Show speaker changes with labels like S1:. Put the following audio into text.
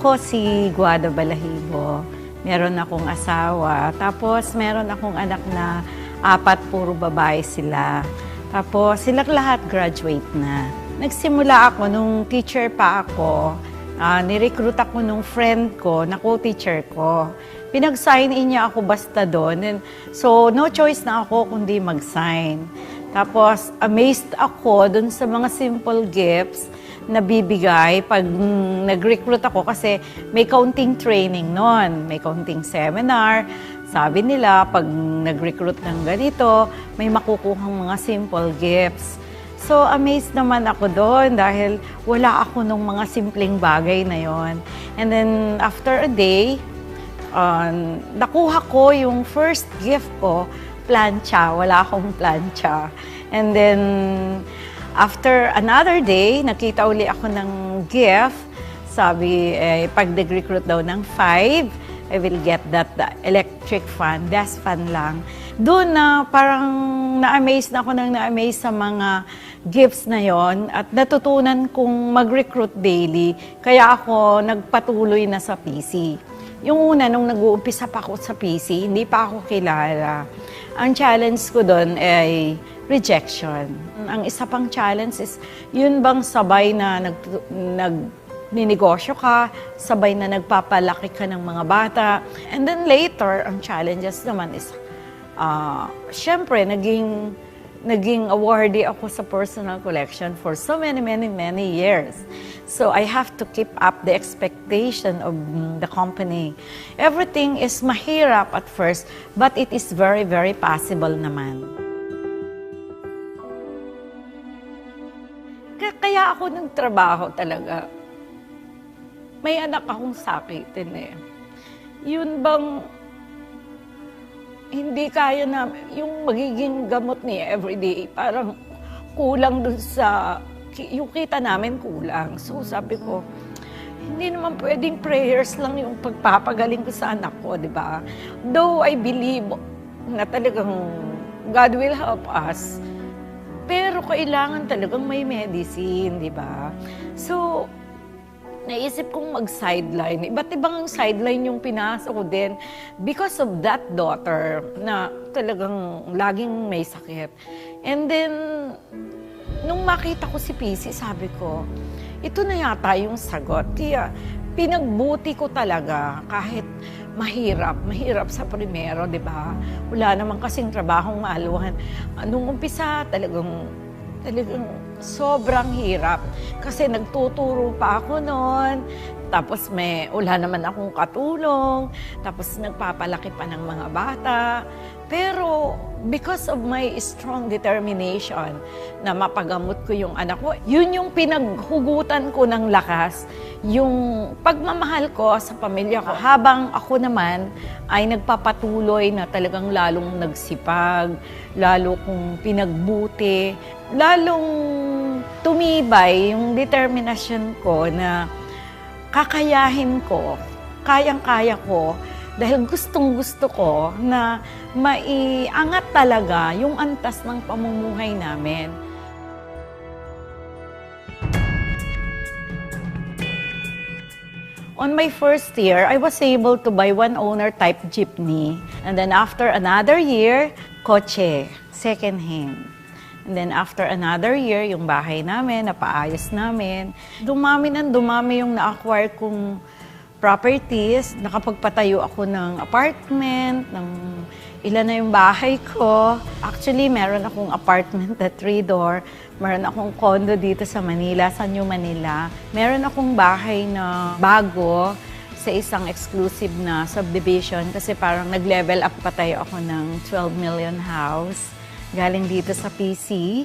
S1: Ako si Guada Balahibo. Meron akong asawa. Tapos meron akong anak na apat, puro babae sila. Tapos sila lahat graduate na. Nagsimula ako nung teacher pa ako. Ah, nirecruit ako nung friend ko na co-teacher ko. Pinag-sign in niya ako basta doon. And So, no choice na ako kundi mag-sign. Tapos, amazed ako dun sa mga simple gifts na bibigay pag mm, nag-recruit ako kasi may counting training noon, may counting seminar. Sabi nila, pag nag-recruit ng ganito, may makukuhang mga simple gifts. So, amazed naman ako doon dahil wala ako nung mga simpleng bagay na yon. And then, after a day, um, nakuha ko yung first gift ko, plancha. Wala akong plancha. And then, after another day, nakita uli ako ng gift. Sabi, eh, pag nag-recruit daw ng five, I will get that electric fan, desk fan lang. Doon na parang na-amaze na ako nang na-amaze sa mga gifts na yon at natutunan kong mag-recruit daily. Kaya ako nagpatuloy na sa PC. Yung una, nung nag-uumpisa pa ako sa PC, hindi pa ako kilala. Ang challenge ko doon ay rejection. Ang isa pang challenge is, yun bang sabay na nag, nag ninegosyo ka, sabay na nagpapalaki ka ng mga bata. And then later, ang challenges naman is, ah, syempre, naging, naging awardee ako sa personal collection for so many, many, many years. So I have to keep up the expectation of the company. Everything is mahirap at first, but it is very, very possible naman. Ka- Kaya ako ng trabaho talaga. May anak akong sakitin eh. Yun bang hindi kaya na yung magiging gamot niya everyday, parang kulang dun sa, yung kita namin kulang. So sabi ko, hindi naman pwedeng prayers lang yung pagpapagaling ko sa anak ko, di ba? Though I believe na talagang God will help us, pero kailangan talagang may medicine, di ba? So, naisip kong mag-sideline. Iba't ibang sideline yung pinasok ko din because of that daughter na talagang laging may sakit. And then, nung makita ko si PC, sabi ko, ito na yata yung sagot. Kaya pinagbuti ko talaga kahit mahirap, mahirap sa primero, di ba? Wala naman kasing trabahong maaluhan. Nung umpisa, talagang talagang sobrang hirap. Kasi nagtuturo pa ako noon. Tapos may, wala naman akong katulong. Tapos nagpapalaki pa ng mga bata. Pero because of my strong determination na mapagamot ko yung anak ko, yun yung pinaghugutan ko ng lakas, yung pagmamahal ko sa pamilya ko. Habang ako naman ay nagpapatuloy na talagang lalong nagsipag, lalo kong pinagbuti, lalong tumibay yung determinasyon ko na kakayahin ko, kayang-kaya ko, dahil gustong gusto ko na maiangat talaga yung antas ng pamumuhay namin. On my first year, I was able to buy one owner type jeepney. And then after another year, kotse, second hand. And then after another year, yung bahay namin, napaayos namin. Dumami ng dumami yung na-acquire kong properties. Nakapagpatayo ako ng apartment, ng ilan na yung bahay ko. Actually, meron akong apartment na three-door. Meron akong condo dito sa Manila, sa New Manila. Meron akong bahay na bago sa isang exclusive na subdivision kasi parang nag-level up pa tayo ako ng 12 million house galing dito sa PC.